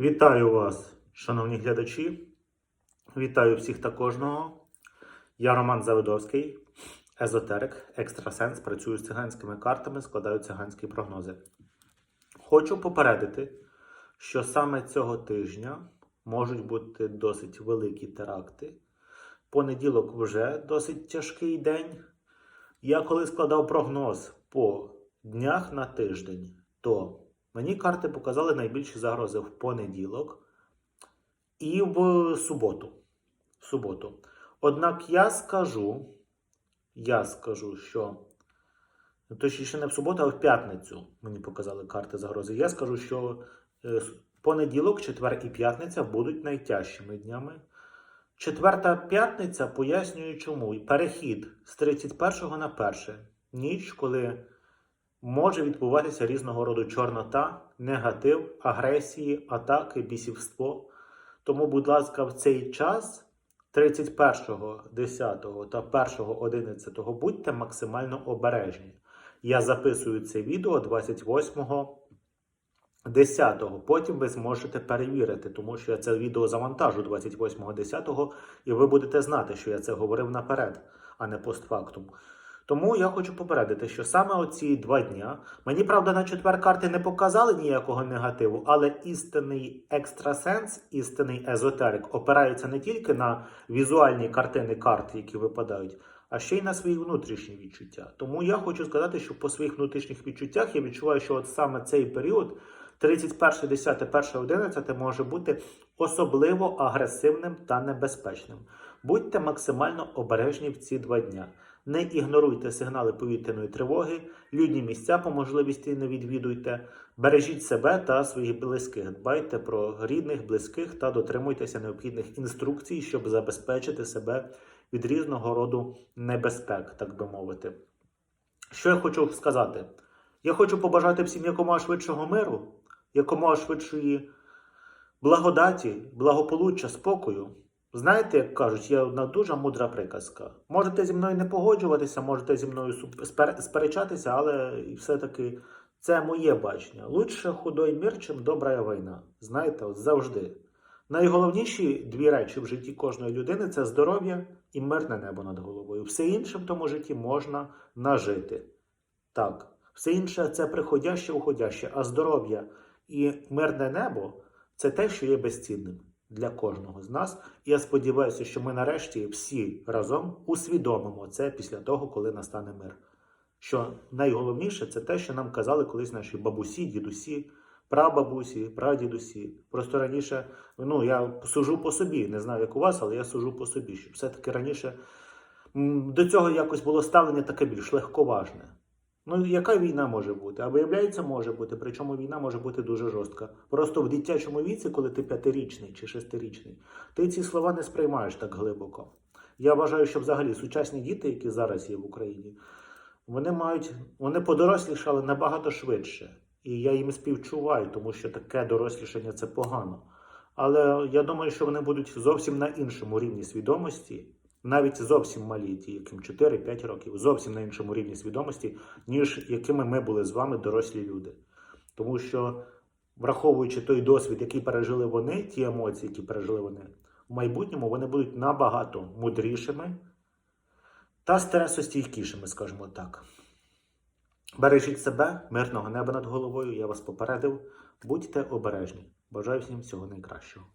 Вітаю вас, шановні глядачі. Вітаю всіх та кожного. Я Роман Завидовський, езотерик, екстрасенс, працюю з циганськими картами, складаю циганські прогнози. Хочу попередити, що саме цього тижня можуть бути досить великі теракти. Понеділок вже досить тяжкий день. Я коли складав прогноз по днях на тиждень, то мені карти показали найбільші загрози в понеділок і в суботу. В суботу. Однак я скажу, я скажу, що точніше не в суботу, а в п'ятницю мені показали карти загрози. Я скажу, що е, понеділок, четвер і п'ятниця будуть найтяжчими днями. Четверта п'ятниця пояснюю чому. Перехід з 31 на 1. Ніч, коли може відбуватися різного роду чорнота, негатив, агресії, атаки, бісівство. Тому, будь ласка, в цей час 31.10 та 1.11 будьте максимально обережні. Я записую це відео 28 10-го. Потім ви зможете перевірити, тому що я це відео завантажу 28.10, і ви будете знати, що я це говорив наперед, а не постфактум. Тому я хочу попередити, що саме оці два дня мені правда на четвер карти не показали ніякого негативу, але істинний екстрасенс, істинний езотерик опирається не тільки на візуальні картини карт, які випадають, а ще й на свої внутрішні відчуття. Тому я хочу сказати, що по своїх внутрішніх відчуттях я відчуваю, що от саме цей період. 31, 10, 1, 11 може бути особливо агресивним та небезпечним. Будьте максимально обережні в ці два дня. Не ігноруйте сигнали повітряної тривоги, людні місця по можливості не відвідуйте, бережіть себе та своїх близьких. Дбайте про рідних, близьких та дотримуйтеся необхідних інструкцій, щоб забезпечити себе від різного роду небезпек, так би мовити. Що я хочу сказати? Я хочу побажати всім якомога швидшого миру, якомога швидшої благодаті, благополуччя, спокою. Знаєте, як кажуть, є одна дуже мудра приказка. Можете зі мною не погоджуватися, можете зі мною спер- сперечатися, але все-таки це моє бачення. Лучше худой мір, чим добра війна. Знаєте, от завжди. Найголовніші дві речі в житті кожної людини це здоров'я і мирне небо над головою. Все інше в тому житті можна нажити. Так, все інше це приходяще, уходяще, а здоров'я і мирне небо це те, що є безцінним для кожного з нас. І я сподіваюся, що ми нарешті всі разом усвідомимо це після того, коли настане мир. Що найголовніше це те, що нам казали колись наші бабусі, дідусі, прабабусі, прадідусі. Просто раніше, ну я сужу по собі, не знаю, як у вас, але я сужу по собі, що все-таки раніше до цього якось було ставлення таке більш легковажне. Ну, яка війна може бути? А виявляється, може бути. Причому війна може бути дуже жорстка. Просто в дитячому віці, коли ти п'ятирічний чи шестирічний, ти ці слова не сприймаєш так глибоко. Я вважаю, що взагалі сучасні діти, які зараз є в Україні, вони мають, вони подорослішали набагато швидше. І я їм співчуваю, тому що таке дорослішання це погано. Але я думаю, що вони будуть зовсім на іншому рівні свідомості, навіть зовсім малі, ті, яким 4-5 років, зовсім на іншому рівні свідомості, ніж якими ми були з вами дорослі люди. Тому що, враховуючи той досвід, який пережили вони, ті емоції, які пережили вони, в майбутньому вони будуть набагато мудрішими та стресостійкішими, скажімо так. Бережіть себе, мирного неба над головою, я вас попередив. Будьте обережні. Бажаю всім всього найкращого.